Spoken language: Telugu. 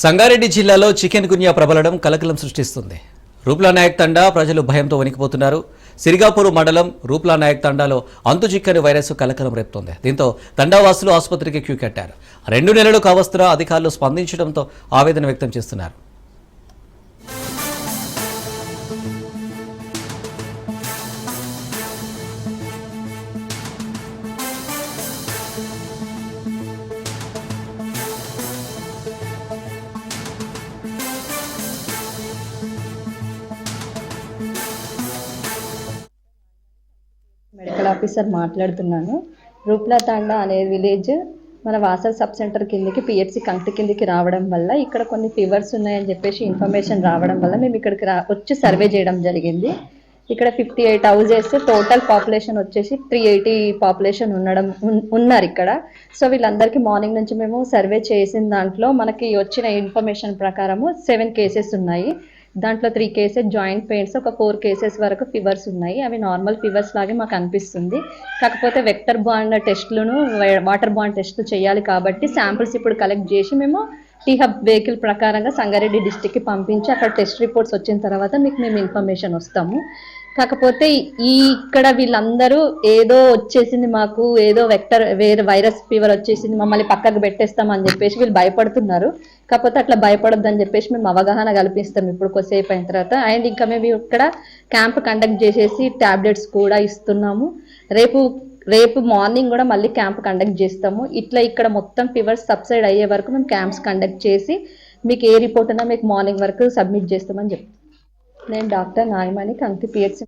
సంగారెడ్డి జిల్లాలో చికెన్ గున్యా ప్రబలడం కలకలం సృష్టిస్తుంది. రూప్లా నాయక్ తండా ప్రజలు భయంతో వణికిపోతున్నారు. సిరిగాపూర్ మండలం రూప్లా నాయక్ తండాలో అంతు చిక్కని వైరస్ కలకలం రేపుతోంది. దీంతో తండావాసులు ఆసుపత్రికి క్యూ కట్టారు. రెండు నెలలు కావస్తున్నా అధికారులు స్పందించడంతో ఆవేదన వ్యక్తం చేస్తున్నారు. ఆఫీసర్ మాట్లాడుతున్నాను. రూప్లతాండ అనే విలేజ్ మన వాసల్ సబ్ సెంటర్ కిందకి పిహెచ్సి కంక్టి కిందకి రావడం వల్ల ఇక్కడ కొన్ని ఫీవర్స్ ఉన్నాయని చెప్పేసి ఇన్ఫర్మేషన్ రావడం వల్ల మేము ఇక్కడికి రా వచ్చి సర్వే చేయడం జరిగింది. ఇక్కడ fifty eight houses total population వచ్చేసి త్రీ ఎయిటీ పాపులేషన్ ఉండడం ఉన్నారు ఇక్కడ. సో వీళ్ళందరికీ మార్నింగ్ నుంచి మేము సర్వే చేసిన దాంట్లో మనకి వచ్చిన ఇన్ఫర్మేషన్ ప్రకారము సెవెన్ కేసెస్ ఉన్నాయి. దాంట్లో త్రీ కేసెస్ జాయింట్ పెయిన్స్ ఒక ఫోర్ కేసెస్ వరకు ఫీవర్స్ ఉన్నాయి. అవి నార్మల్ ఫీవర్స్ లాగే మాకు అనిపిస్తుంది. కాకపోతే వెక్టర్ బాండ్ టెస్ట్లను వాటర్ బాండ్ టెస్ట్లు చేయాలి కాబట్టి శాంపిల్స్ ఇప్పుడు కలెక్ట్ చేసి మేము టీ హబ్ వెహికల్ ప్రకారంగా సంగారెడ్డి డిస్టిక్కి పంపించి అక్కడ టెస్ట్ రిపోర్ట్స్ వచ్చిన తర్వాత మీకు మేము ఇన్ఫర్మేషన్ వస్తాము. కాకపోతే ఈ ఇక్కడ వీళ్ళందరూ ఏదో వచ్చేసింది మాకు ఏదో వెక్టర్ వేరే వైరస్ ఫీవర్ వచ్చేసింది మమ్మల్ని పక్కకు పెట్టేస్తాం అని చెప్పేసి వీళ్ళు భయపడుతున్నారు. కాకపోతే అట్లా భయపడొద్దని అని చెప్పేసి మేము అవగాహన కల్పిస్తాం ఇప్పుడు కొద్దిసేపు అయిన తర్వాత. అండ్ ఇంకా మేము ఇక్కడ క్యాంప్ కండక్ట్ చేసేసి టాబ్లెట్స్ కూడా ఇస్తున్నాము. రేపు రేపు మార్నింగ్ కూడా మళ్ళీ క్యాంప్ కండక్ట్ చేస్తాము. ఇట్లా ఇక్కడ మొత్తం ఫీవర్స్ సబ్సైడ్ అయ్యే వరకు మేము క్యాంప్స్ కండక్ట్ చేసి మీకు ఏ రిపోర్ట్ అయినా మీకు మార్నింగ్ వరకు సబ్మిట్ చేస్తామని చెప్తాం నేను డాక్టర్ నాయమణి కంకి పిహెచ్సి